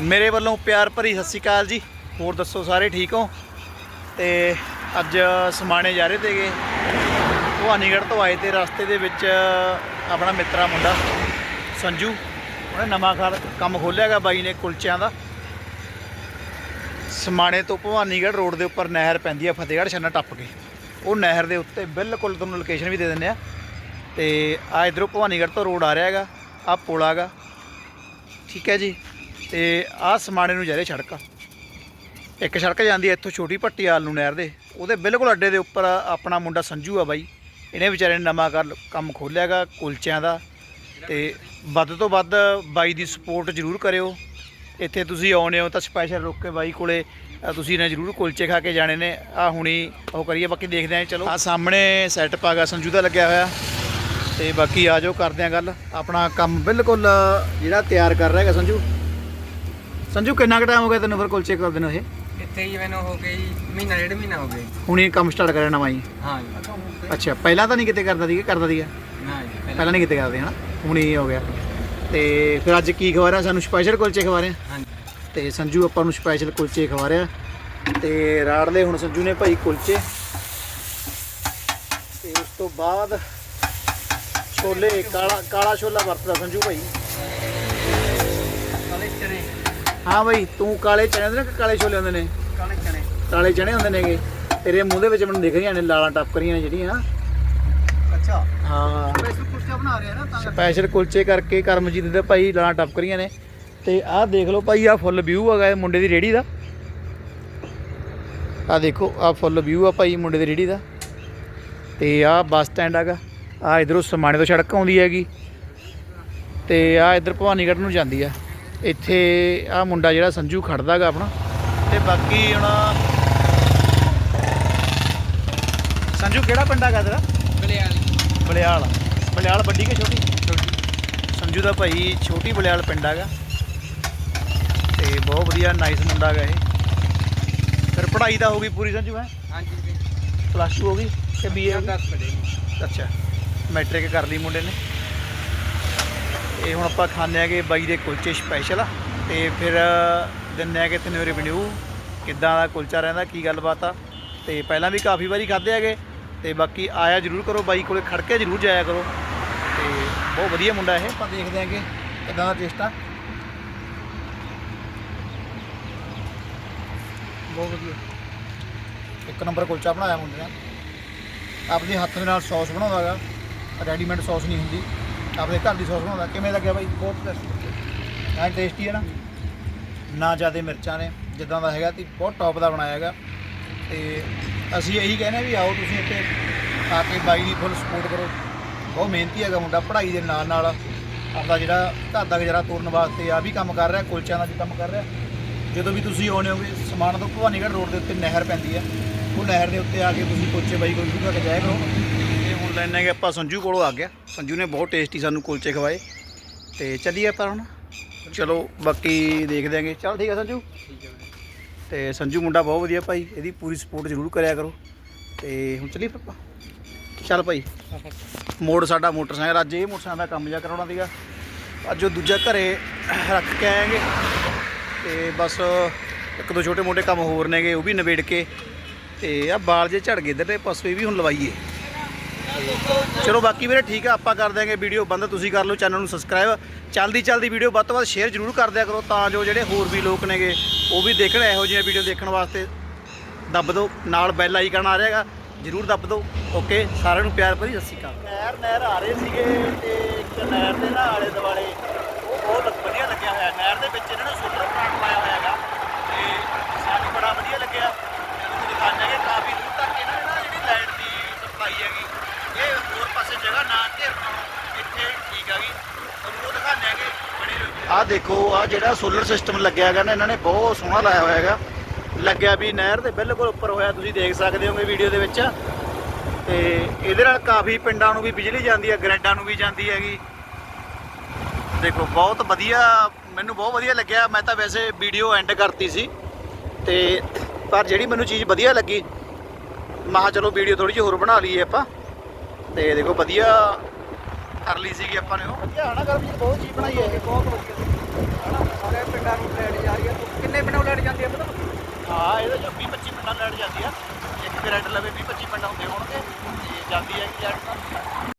ਮੇਰੇ ਵੱਲੋਂ ਪਿਆਰ ਭਰੀ ਸਤਿ ਸ਼੍ਰੀ ਅਕਾਲ ਜੀ। ਹੋਰ ਦੱਸੋ ਸਾਰੇ ਠੀਕ ਹੋ? ਤੇ ਅੱਜ ਸਮਾਣੇ ਜਾ ਰਹੇ ਤੇਗੇ ਭਵਾਨੀਗੜ੍ਹ ਤੋਂ ਆਏ ਤੇ ਰਸਤੇ ਦੇ ਵਿੱਚ ਆਪਣਾ ਮਿੱਤਰਾ ਮੁੰਡਾ, ਸੰਜੂ, ਉਹਨੇ ਨਵਾਂ ਘਰ ਕੰਮ ਖੋਲ੍ਹਿਆਗਾ ਬਾਈ ਨੇ ਕੁਲਚਿਆਂ ਦਾ। ਸਮਾਣੇ ਤੋਂ ਭਵਾਨੀਗੜ੍ਹ ਰੋਡ ਦੇ ਉੱਪਰ ਨਹਿਰ ਪੈਂਦੀ ਆ, ਫਤਿਹਗੜ੍ਹ ਛੰਨਾ ਟੱਪ ਕੇ। ਉਹ ਨਹਿਰ ਦੇ ਉੱਤੇ ਬਿਲਕੁਲ ਤੁਹਾਨੂੰ ਲੋਕੇਸ਼ਨ ਵੀ ਦੇ ਦਿੰਦੇ ਆ। ਤੇ ਆ ਇਧਰੋਂ ਭਵਾਨੀਗੜ੍ਹ ਤੋਂ ਰੋਡ ਆ ਰਿਹਾ ਹੈਗਾ, ਆ ਪੁਲ ਹੈਗਾ। ਠੀਕ ਹੈ ਜੀ। ਤੇ ਆ ਸਮਾਣੇ ਨੂੰ ਜਾ ਰਹੀ ਸੜਕ ਇੱਕ ਸੜਕ ਜਾਂਦੀ ਹੈ ਇੱਥੋਂ ਛੋਟੀ ਭੱਟੀ ਆਲ ਨੂੰ ਨਹਿਰ ਦੇ, ਉਹਦੇ ਬਿਲਕੁਲ ਅੱਡੇ ਦੇ ਉੱਪਰ ਆਪਣਾ ਮੁੰਡਾ ਸੰਜੂ ਆ ਬਾਈ। ਇਹਨੇ ਵਿਚਾਰੇ ਨੇ ਨਵਾਂ ਕਰ ਕੰਮ ਖੋਲ੍ਹਿਆਗਾ ਕੁਲਚਿਆਂ ਦਾ। ਤੇ ਵੱਧ ਤੋਂ ਵੱਧ ਬਾਈ ਦੀ ਸਪੋਰਟ ਜ਼ਰੂਰ ਕਰਿਓ। ਇੱਥੇ ਤੁਸੀਂ ਆਉਨੇ ਹੋ ਤਾਂ ਸਪੈਸ਼ਲ ਰੁਕ ਕੇ ਬਾਈ ਕੋਲੇ ਤੁਸੀਂ ਨੇ ਜ਼ਰੂਰ ਕੁਲਚੇ ਖਾ ਕੇ ਜਾਣੇ ਨੇ। ਆ ਹੁਣੀ ਉਹ ਕਰੀਏ, ਬਾਕੀ ਦੇਖਦੇ ਆਂ ਚਲੋ। ਆ ਸਾਹਮਣੇ ਸੈਟਅਪ ਆਗਾ ਸੰਜੂ ਦਾ ਲੱਗਿਆ ਹੋਇਆ। ਤੇ ਬਾਕੀ ਆ ਜਾਓ, ਕਰਦੇ ਆਂ ਗੱਲ। ਆਪਣਾ ਕੰਮ ਬਿਲਕੁਲ ਜਿਹੜਾ ਤਿਆਰ ਕਰ ਰਿਹਾ ਹੈਗਾ ਸੰਜੂ। ਸੰਜੂ ਕਿੰਨਾ ਕੁ ਟਾਈਮ ਹੋ ਗਿਆ ਤੈਨੂੰ ਫਿਰ ਕੁਲਚੇ ਕਰਦੇ ਨੂੰ ਇਹ? ਇੱਥੇ ਹੀ ਮੈਨੂੰ ਹੋ ਗਈ ਮਹੀਨਾ ਡੇਢ ਮਹੀਨਾ ਹੋ ਗਿਆ ਹੁਣੀ ਕੰਮ ਸਟਾਰਟ ਕਰਿਆ ਨਵਾਂ ਹੀ ਹਾਂ ਜੀ। ਅੱਛਾ ਪਹਿਲਾਂ ਤਾਂ ਨਹੀਂ ਕਿਤੇ ਕਰਦਾ ਸੀ ਕਿ ਕਰਦਾ ਸੀਗਾ? ਨਾ ਜੀ ਪਹਿਲਾਂ ਪਹਿਲਾਂ ਨਹੀਂ ਕਿਤੇ ਕਰਦੇ ਹਨਾ? ਹੁਣੀ ਹੋ ਗਿਆ। ਤੇ ਫਿਰ ਅੱਜ ਕੀ ਖਵਾ ਰਿਹਾ ਸਾਨੂੰ ਸਪੈਸ਼ਲ ਕੁਲਚੇ ਖਵਾ ਰਿਹਾ ਹਾਂ ਜੀ। ਤੇ ਸੰਜੂ ਆਪਾਂ ਨੂੰ ਸਪੈਸ਼ਲ ਕੁਲਚੇ ਖਵਾ ਰਿਹਾ ਤੇ ਰਾੜ ਲੈ ਹੁਣ ਸੰਜੂ ਨੇ ਭਾਈ ਕੁਲਚੇ ਤੇ ਉਸ ਤੋਂ ਬਾਅਦ ਛੋਲੇ ਕਾਲਾ ਕਾਲਾ ਛੋਲਾ ਵਰਤਦਾ ਸੰਜੂ ਭਾਈ। ਹਾਂ ਭਾਈ ਤੂੰ ਕਾਲੇ ਚਣੇ ਹੁੰਦੇ ਨੇ ਕਿ ਕਾਲੇ ਛੋਲੇ ਹੁੰਦੇ ਨੇ? ਕਾਲੇ ਚਨੇ। ਕਾਲੇ ਚਣੇ ਹੁੰਦੇ ਨੇਗੇ। ਤੇਰੇ ਮੂੰਹ ਦੇ ਵਿੱਚ ਮੈਨੂੰ ਦਿਖ ਰਹੀਆਂ ਨੇ ਲਾਲਾਂ ਟੱਪਕਰੀਆਂ ਨੇ ਜਿਹੜੀਆਂ। ਅੱਛਾ। ਹਾਂ। ਸਪੈਸ਼ਲ ਕੁਰਚਾ ਬਣਾ ਰਿਹਾ ਨਾ ਤਾਂ ਸਪੈਸ਼ਲ ਕੁਲਚੇ ਕਰਕੇ ਕਰਮਜੀਤ ਦੇ ਭਾਈ ਲਾਲਾਂ ਟੱਪਕਰੀਆਂ ਨੇ। ਤੇ ਆਹ ਦੇਖ ਲਓ ਭਾਈ ਆਹ ਫੁੱਲ ਵਿਊ ਹੈਗਾ ਇਹ ਮੁੰਡੇ ਦੀ ਰੇੜੀ ਦਾ। ਆਹ ਦੇਖੋ ਆਹ ਫੁੱਲ ਵਿਊ ਆ ਭਾਈ ਮੁੰਡੇ ਦੀ ਰੇੜੀ ਦਾ। ਤੇ ਆਹ ਬੱਸ ਸਟੈਂਡ ਹੈਗਾ। ਆਹ ਇਧਰੋਂ ਸਮਾਣੇ ਤੋਂ ਸੜਕ ਆਉਂਦੀ ਹੈਗੀ। ਤੇ ਆਹ ਇਧਰ ਭਵਾਨੀਗੜ੍ਹ ਨੂੰ ਜਾਂਦੀ ਆ। ਇੱਥੇ ਆਹ ਮੁੰਡਾ ਜਿਹੜਾ ਸੰਜੂ ਖੜਦਾ ਹੈਗਾ ਆਪਣਾ। ਤੇ ਬਾਕੀ ਹੁਣ ਸੰਜੂ ਕਿਹੜਾ ਪਿੰਡ ਹੈਗਾ ਤੇਰਾ? ਬਲਿਆਲ। ਬਲਿਆਲ। ਬਲਿਆਲ ਵੱਡੀ ਕਿ ਛੋਟੀ? ਸੰਜੂ ਦਾ ਭਾਈ ਛੋਟੀ ਬਲਿਆਲ ਪਿੰਡ ਹੈਗਾ। ਤੇ ਬਹੁਤ ਵਧੀਆ ਨਾਈਸ ਮੁੰਡਾ ਹੈਗਾ ਇਹ। ਫਿਰ ਪੜ੍ਹਾਈ ਦਾ ਹੋ ਗਈ ਪੂਰੀ ਸੰਜੂ ਹੈ? ਹਾਂ ਜੀ। ਪਲੱਸ 2 ਹੋ ਗਈ ਕਿ ਬੀਏ ਹੋ 10 ਵਜੇ ਗਈ ਅੱਛਾ। ਮੈਟ੍ਰਿਕ ਕਰ ਲਈ ਮੁੰਡੇ ਨੇ। ਇਹ ਹੁਣ ਆਪਾਂ ਖਾਣੇ ਆਗੇ ਬਾਈ ਦੇ ਕੁਲਚੇ ਸਪੈਸ਼ਲ ਤੇ ਫਿਰ ਦਿੰਨੇ ਆਗੇ ਤੈਨੂੰ ਰਿਵਿਊ ਕਿੱਦਾਂ ਦਾ ਕੁਲਚਾ ਰਹਿੰਦਾ, ਕੀ ਗੱਲਬਾਤ ਆ। ਤੇ ਪਹਿਲਾਂ ਵੀ ਕਾਫੀ ਵਾਰੀ ਖਾਦੇ ਹੈਗੇ ਤੇ ਬਾਕੀ ਆਇਆ ਜ਼ਰੂਰ ਕਰੋ, ਬਾਈ ਕੋਲੇ ਖੜ ਕੇ ਜ਼ਰੂਰ ਜਾਇਆ ਕਰੋ। ਤੇ ਬਹੁਤ ਵਧੀਆ ਮੁੰਡਾ ਇਹ, ਆਪਾਂ ਦੇਖਦੇ ਆਂਗੇ ਕਿੱਦਾਂ ਦਾ ਟੇਸਟ ਆ। ਬਹੁਤ ਵਧੀਆ। ਇੱਕ ਨੰਬਰ ਕੁਲਚਾ ਬਣਾਇਆ ਮੁੰਡੇ ਨੇ। ਆਪਣੇ ਹੱਥ ਦੇ ਨਾਲ ਸੌਸ ਬਣਾਉਂਦਾ ਹੈਗਾ ਰੈਡੀਮੇਡ ਸੌਸ ਨਹੀਂ ਹੁੰਦੀ। ਆਪਣੇ ਘਰ ਦੀ ਸੌਸ ਬਣਾਉਂਦਾ। ਕਿਵੇਂ ਲੱਗਿਆ ਬਾਈ? ਬਹੁਤ ਟੇਸਟੀ ਐ ਟੇਸਟੀ ਹੈ ਨਾ? ਨਾ ਜ਼ਿਆਦਾ ਮਿਰਚਾਂ ਨੇ, ਜਿੱਦਾਂ ਦਾ ਹੈਗਾ ਤੀ ਬਹੁਤ ਟੌਪ ਦਾ ਬਣਾਇਆ ਹੈਗਾ। ਤੇ ਅਸੀਂ ਇਹੀ ਕਹਿੰਦੇ ਵੀ ਆਓ ਤੁਸੀਂ ਇੱਥੇ ਆ ਕੇ ਬਾਈ ਦੀ ਫੁੱਲ ਸਪੋਰਟ ਕਰੋ। ਬਹੁਤ ਮਿਹਨਤੀ ਹੈਗਾ ਮੁੰਡਾ, ਪੜ੍ਹਾਈ ਦੇ ਨਾਲ ਨਾਲ ਆਪਦਾ ਜਿਹੜਾ ਘਰ ਦਾ ਗੁਜ਼ਾਰਾ ਤੋਰਨ ਵਾਸਤੇ ਆ ਵੀ ਕੰਮ ਕਰ ਰਿਹਾ, ਕੁਲਚਿਆਂ ਦਾ ਵੀ ਕੰਮ ਕਰ ਰਿਹਾ। ਜਦੋਂ ਵੀ ਤੁਸੀਂ ਆਉਣੇ ਹੋਗੇ, ਸਮਾਨ ਤੋਂ ਭਵਾਨੀਗੜ੍ਹ ਰੋਡ ਦੇ ਉੱਤੇ ਨਹਿਰ ਪੈਂਦੀ ਹੈ। ਉਹ ਨਹਿਰ ਦੇ ਉੱਤੇ ਆ ਕੇ ਤੁਸੀਂ ਕੁਲਚੇ ਬਾਈ ਕੋਲ ਸ਼ੁਰੂ ਕਰਕੇ ਜਾਇਆ ਕਰੋ। ਹੁਣ ਲੈਣੇ ਕਿ ਆਪਾਂ ਸੰਜੂ ਕੋਲੋਂ ਆ ਗਿਆ। ਸੰਜੂ ਨੇ ਬਹੁਤ ਟੇਸਟੀ ਸਾਨੂੰ ਕੁਲਚੇ ਖਵਾਏ। ਤੇ ਚੱਲੀਏ ਆਪਾਂ ਹੁਣ। ਚਲੋ, ਬਾਕੀ ਦੇਖ ਦਿਆਂਗੇ ਚਲ ਠੀਕ ਹੈ ਸੰਜੂ। ਠੀਕ ਤੇ ਸੰਜੂ ਮੁੰਡਾ ਬਹੁਤ ਵਧੀਆ ਭਾਈ। ਇਹਦੀ ਪੂਰੀ ਸਪੋਰਟ ਜ਼ਰੂਰ ਕਰਿਆ ਕਰੋ। ਤੇ ਹੁਣ ਚੱਲੀਏ ਆਪਾਂ। ਚੱਲ ਭਾਈ। ਮੋੜ ਸਾਡਾ ਮੋਟਰਸਾਈਕਲ। ਅੱਜ ਇਹ ਮੋਟਰਸਾਈਕਲ ਦਾ ਕੰਮ ਜਾ ਕਰਾਉਣਾ ਸੀਗਾ। ਅੱਜ ਉਹ ਦੂਜਾ ਘਰੇ ਰੱਖ ਕੇ ਆਏਗੇ ਤੇ ਬਸ ਇੱਕ ਦੋ ਛੋਟੇ ਮੋਟੇ ਕੰਮ ਹੋਰ ਨੇਗੇ, ਉਹ ਵੀ ਨਿਬੇੜ ਕੇ। ਤੇ ਆ ਬਾਲ ਜੇ ਝੜ ਗਏ ਇਧਰਲੇ ਪਾਸੋਂ, ਇਹ ਵੀ ਹੁਣ ਲਵਾਈਏ। ਚਲੋ ਬਾਕੀ ਵੀਰੇ ਠੀਕ ਆ, ਆਪਾਂ ਕਰ ਦਿਆਂਗੇ ਵੀਡੀਓ ਬੰਦ, ਤੁਸੀਂ ਕਰ ਲਓ ਚੈਨਲ ਨੂੰ ਸਬਸਕ੍ਰਾਈਬ ਚਲਦੀ ਚਲਦੀ ਵੀਡੀਓ ਵੱਧ ਤੋਂ ਵੱਧ ਸ਼ੇਅਰ ਜ਼ਰੂਰ ਕਰ ਦਿਆ ਕਰੋ, ਤਾਂ ਜੋ ਜਿਹੜੇ ਹੋਰ ਵੀ ਲੋਕ ਨੇਗੇ, ਉਹ ਵੀ ਦੇਖਣ, ਇਹੋ ਜਿਹੀਆਂ ਵੀਡੀਓ ਦੇਖਣ ਵਾਸਤੇ ਦੱਬ ਦਿਓ ਨਾਲ ਬੈਲ ਆਈਕਨ ਆ ਰਿਹਾਗਾ ਜ਼ਰੂਰ ਦੱਬ ਦਿਓ ਓਕੇ ਸਾਰਿਆਂ ਨੂੰ ਪਿਆਰ ਭਰੀ, ਸਤਿ ਸ਼੍ਰੀ ਅਕਾਲ। ਨਹਿਰ ਨਹਿਰ ਆ ਰਹੇ ਸੀਗੇ ਤੇ ਇੱਕ ਨਹਿਰ ਦੇ ਨਾਲ ਆਲੇ ਦੁਆਲੇ ਉਹ ਬਹੁਤ ਵਧੀਆ ਲੱਗਿਆ ਹੋਇਆ ਨਹਿਰ ਦੇ ਵਿੱਚ ਇਹਨਾਂ ਨੇ ਸੋਲਰ ਪਲਾਂਟ ਲਾਇਆ ਹੋਇਆ ਹੈਗਾ ਤੇ ਸਾਨੂੰ ਬੜਾ ਵਧੀਆ ਲੱਗਿਆ ਮੈਨੂੰ ਦਿਖਾਉਂਦੇ ਕਿ ਕਾਫੀ ਦੂਰ ਤੱਕ ਇਹਨਾਂ ਨੇ ਨਾ ਜਿਹੜੀ ਲਾਈਟ ਦੀ ਸਪਲਾਈ ਹੈਗੀ ਇਹ ਹੋਰ ਪਾਸੇ ਜਗ੍ਹਾ ਨਾ ਘੇਰਨਾ ਇੱਥੇ ਠੀਕ ਹੈਗੀ ਤੁਹਾਨੂੰ ਉਹ ਦਿਖਾਉਂਦੇ ਹੈਗੇ ਬੜੇ ਆ ਦੇਖੋ ਆ ਜਿਹੜਾ ਸੋਲਰ ਸਿਸਟਮ ਲੱਗਿਆ ਹੈਗਾ ਨਾ ਇਹਨਾਂ ਨੇ ਬਹੁਤ ਸੋਹਣਾ ਲਾਇਆ ਹੋਇਆ ਹੈਗਾ। ਲੱਗਿਆ ਵੀ ਨਹਿਰ ਦੇ ਬਿਲਕੁਲ ਉੱਪਰ ਹੋਇਆ ਤੁਸੀਂ ਦੇਖ ਸਕਦੇ ਹੋਗੇ ਵੀਡੀਓ ਦੇ ਵਿੱਚ। ਤੇ ਇਹਦੇ ਨਾਲ ਕਾਫੀ ਪਿੰਡਾਂ ਨੂੰ ਵੀ ਬਿਜਲੀ ਜਾਂਦੀ ਹੈ ਗ੍ਰੈਡਾਂ ਨੂੰ ਵੀ ਜਾਂਦੀ ਹੈਗੀ। ਦੇਖੋ ਬਹੁਤ ਵਧੀਆ ਮੈਨੂੰ ਬਹੁਤ ਵਧੀਆ ਲੱਗਿਆ। ਮੈਂ ਤਾਂ ਵੈਸੇ ਵੀਡੀਓ ਐਂਡ ਕਰਤੀ ਸੀ। ਤੇ ਪਰ ਜਿਹੜੀ ਮੈਨੂੰ ਚੀਜ਼ ਵਧੀਆ ਲੱਗੀ ਮਹਾ ਚਲੋ ਵੀਡੀਓ ਥੋੜੀ ਜਿਹੀ ਹੋਰ ਬਣਾ ਲਈਏ ਆਪਾਂ। ਤੇ ਦੇਖੋ ਵਧੀਆ ਕਰ ਲਈ ਸੀਗੀ ਆਪਾਂ ਨੇ ਉਹ। ਵਧੀਆ ਹਨਾ ਗਰਮ ਬਹੁਤ ਚੀਜ਼ ਬਣਾਈ ਹੈ। ਬਹੁਤ ਵਧੀਆ ਹਨਾ ਸਾਰੇ ਪਿੰਡ ਪਿੰਡਾਂ ਨੂੰ ਲੈਟ ਜਾ ਰਹੀ ਹੈ ਕਿੰਨੇ ਪਿੰਡਾਂ ਨੂੰ ਲੈਟ ਜਾਂਦੀ ਹੈ ਪਤਾ ਹਾਂ ਇਹਦੇ ਚੋਂ 20 25 ਪਿੰਡਾਂ ਲੈਟ ਜਾਂਦੀ ਆ। ਇੱਕ ਗ੍ਰੈਡ ਲਵੇ 20 25 ਪਿੰਡ ਹੁੰਦੇ ਹੋਣਗੇ, ਤੇ ਜਾਂਦੀ ਹੈ ਲੈਟ ਤਾਂ।